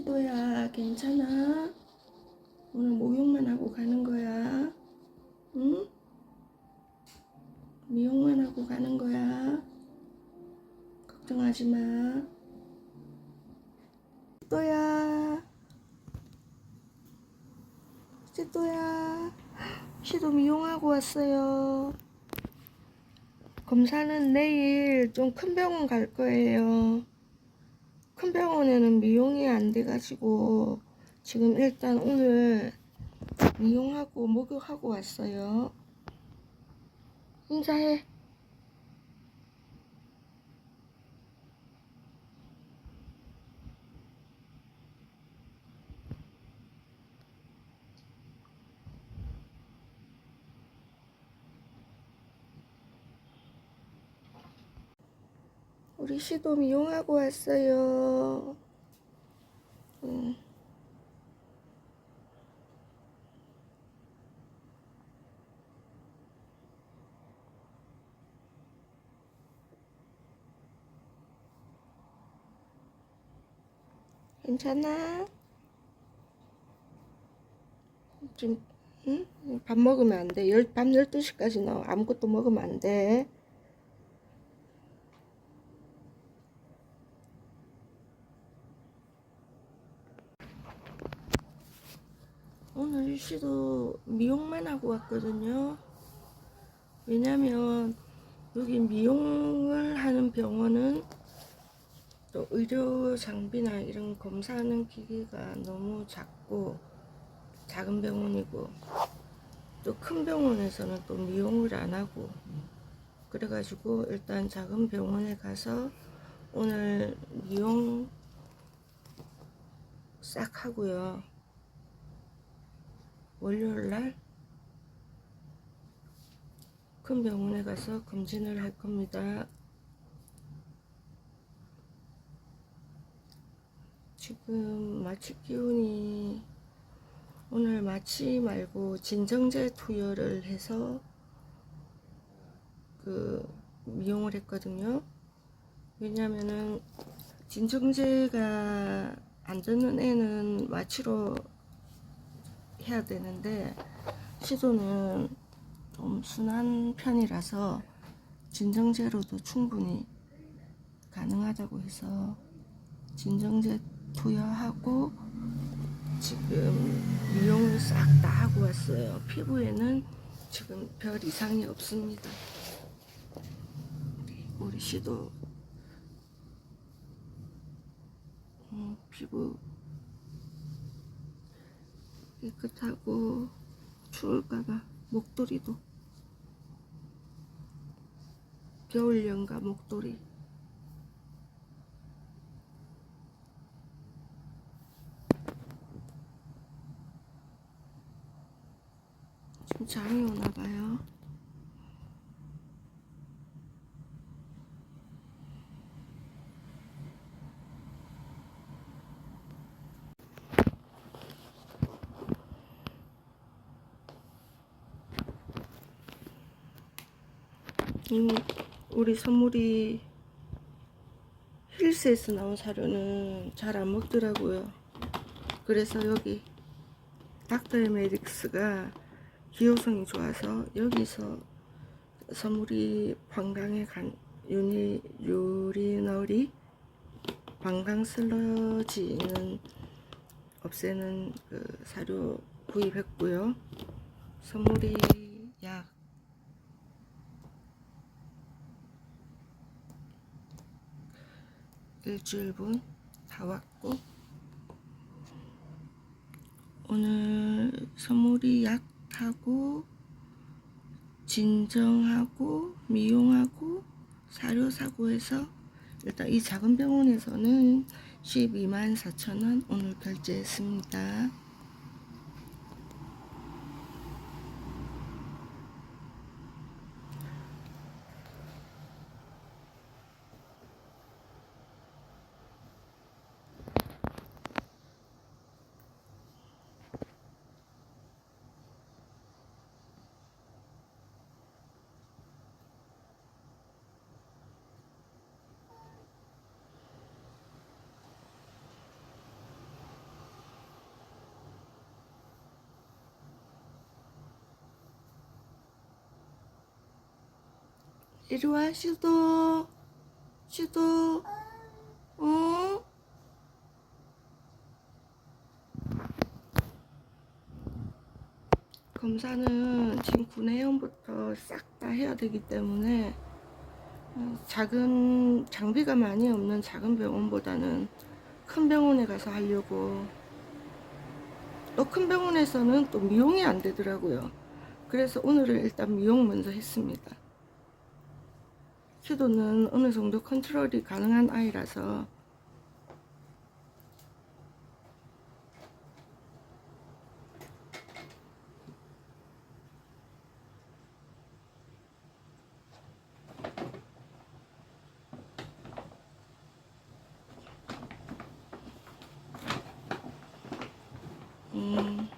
시도야, 괜찮아? 오늘 목욕만 하고 가는 거야. 응? 미용만 하고 가는 거야. 걱정하지 마. 시도야. 시도야. 시도 미용하고 왔어요. 검사는 내일 좀 큰 병원 갈 거예요. 큰 병원에는 미용이 안 돼가지고 지금 일단 오늘 미용하고 목욕하고 왔어요. 인사해. 우리 시도 미용하고 왔어요. 응. 괜찮아? 지금 응? 밥 먹으면 안 돼. 열, 밤 12시까지 너 아무것도 먹으면 안 돼. 오늘 씨도 미용만 하고 왔거든요. 왜냐면 여기 미용을 하는 병원은 또 의료 장비나 이런 검사하는 기기가 너무 작고 작은 병원이고 또 큰 병원에서는 또 미용을 안 하고 그래가지고 일단 작은 병원에 가서 오늘 미용 싹 하고요. 월요일 날 큰 병원에 가서 검진을 할 겁니다. 지금 마취 기운이 오늘 마취 말고 진정제 투여를 해서 그 미용을 했거든요. 왜냐면은 진정제가 안 듣는 애는 마취로 해야 되는데 시도는 좀 순한 편이라서 진정제로도 충분히 가능하다고 해서 진정제 투여하고 지금 미용을 싹 다 하고 왔어요. 피부에는 지금 별 이상이 없습니다. 우리, 씨도 음, 피부 깨끗하고 추울까봐 목도리도. 겨울 연가 목도리. 지금 잠이 오나봐요 음, 우리 선물이 힐스에서 나온 사료는 잘 안 먹더라고요. 그래서 여기 닥터메딕스가 기호성이 좋아서 여기서 선물이 방광에 간 유니 유리너리 방광 슬러지는 없애는 그 사료 구입했고요. 선물이 약 일주일분 다 왔고 오늘 선물이 약하고 진정하고 미용하고 사료 사고 해서 일단 이 작은 병원에서는 12만 4천원 오늘 결제했습니다. 이리 와, 시도. 시도. 어? 검사는 지금 구내염부터 싹 다 해야 되기 때문에 어, 작은 장비가 많이 없는 작은 병원보다는 큰 병원에 가서 하려고 또 큰 병원에서는 또 미용이 안 되더라고요. 그래서 오늘은 일단 미용 먼저 했습니다. 시도는 어느 정도 컨트롤이 가능한 아이라서. 음,